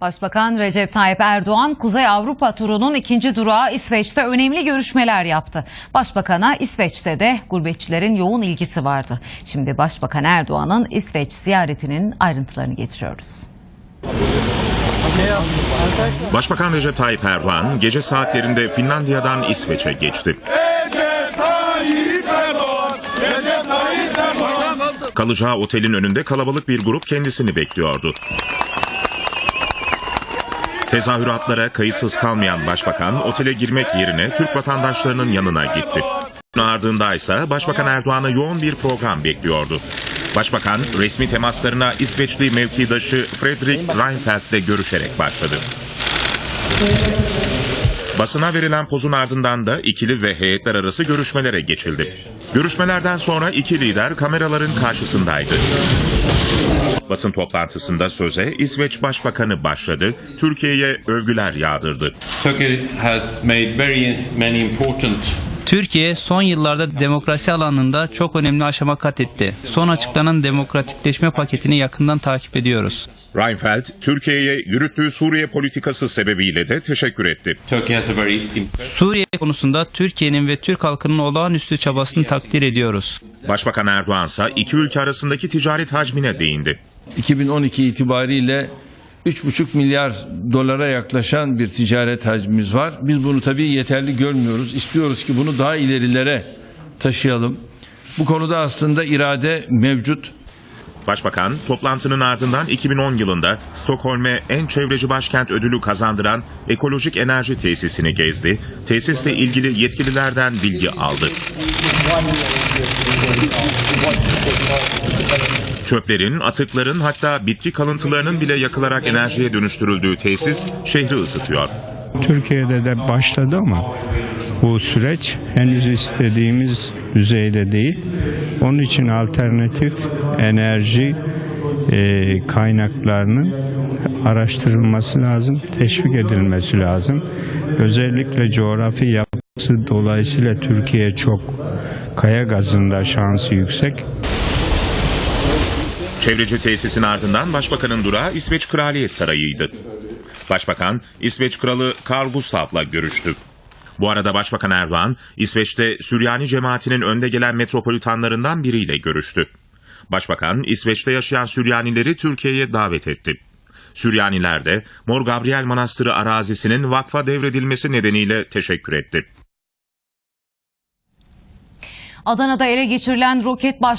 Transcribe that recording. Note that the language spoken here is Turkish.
Başbakan Recep Tayyip Erdoğan Kuzey Avrupa turunun ikinci durağı İsveç'te önemli görüşmeler yaptı. Başbakan'a İsveç'te de gurbetçilerin yoğun ilgisi vardı. Şimdi Başbakan Erdoğan'ın İsveç ziyaretinin ayrıntılarını getiriyoruz. Başbakan Recep Tayyip Erdoğan gece saatlerinde Finlandiya'dan İsveç'e geçti. Kalacağı otelin önünde kalabalık bir grup kendisini bekliyordu. Tezahüratlara kayıtsız kalmayan başbakan otele girmek yerine Türk vatandaşlarının yanına gitti. Ardında ise Başbakan Erdoğan'ı yoğun bir program bekliyordu. Başbakan resmi temaslarına İsveçli mevkidaşı Fredrik Reinfeldt'le görüşerek başladı. Basına verilen pozun ardından da ikili ve heyetler arası görüşmelere geçildi. Görüşmelerden sonra iki lider kameraların karşısındaydı. Basın toplantısında söze İsveç Başbakanı başladı, Türkiye'ye övgüler yağdırdı. Turkey has made very many important Türkiye son yıllarda demokrasi alanında çok önemli aşama kat etti. Son açıklanan demokratikleşme paketini yakından takip ediyoruz. Reinfeldt, Türkiye'ye yürüttüğü Suriye politikası sebebiyle de teşekkür etti. Suriye konusunda Türkiye'nin ve Türk halkının olağanüstü çabasını takdir ediyoruz. Başbakan Erdoğan ise iki ülke arasındaki ticaret hacmine değindi. 2012 itibariyle 3,5 milyar dolara yaklaşan bir ticaret hacmimiz var. Biz bunu tabii yeterli görmüyoruz. İstiyoruz ki bunu daha ilerilere taşıyalım. Bu konuda aslında irade mevcut. Başbakan, toplantının ardından 2010 yılında Stockholm'e en çevreci başkent ödülü kazandıran ekolojik enerji tesisini gezdi, tesisle ilgili yetkililerden bilgi aldı. Çöplerin, atıkların hatta bitki kalıntılarının bile yakılarak enerjiye dönüştürüldüğü tesis şehri ısıtıyor. Türkiye'de de başladı ama bu süreç henüz istediğimiz düzeyde değil. Onun için alternatif enerji e, kaynaklarının araştırılması lazım, teşvik edilmesi lazım. Özellikle coğrafi yapısı dolayısıyla Türkiye çok kaya gazında şansı yüksek. Çevreci tesisin ardından Başbakanın durağı İsveç Kraliyet Sarayı'ydı. Başbakan, İsveç Kralı Carl Gustaf'la görüştü. Bu arada Başbakan Erdoğan, İsveç'te Süryani cemaatinin önde gelen metropolitanlarından biriyle görüştü. Başbakan, İsveç'te yaşayan Süryanileri Türkiye'ye davet etti. Süryaniler de Mor Gabriel Manastırı arazisinin vakfa devredilmesi nedeniyle teşekkür etti. Adana'da ele geçirilen roket baş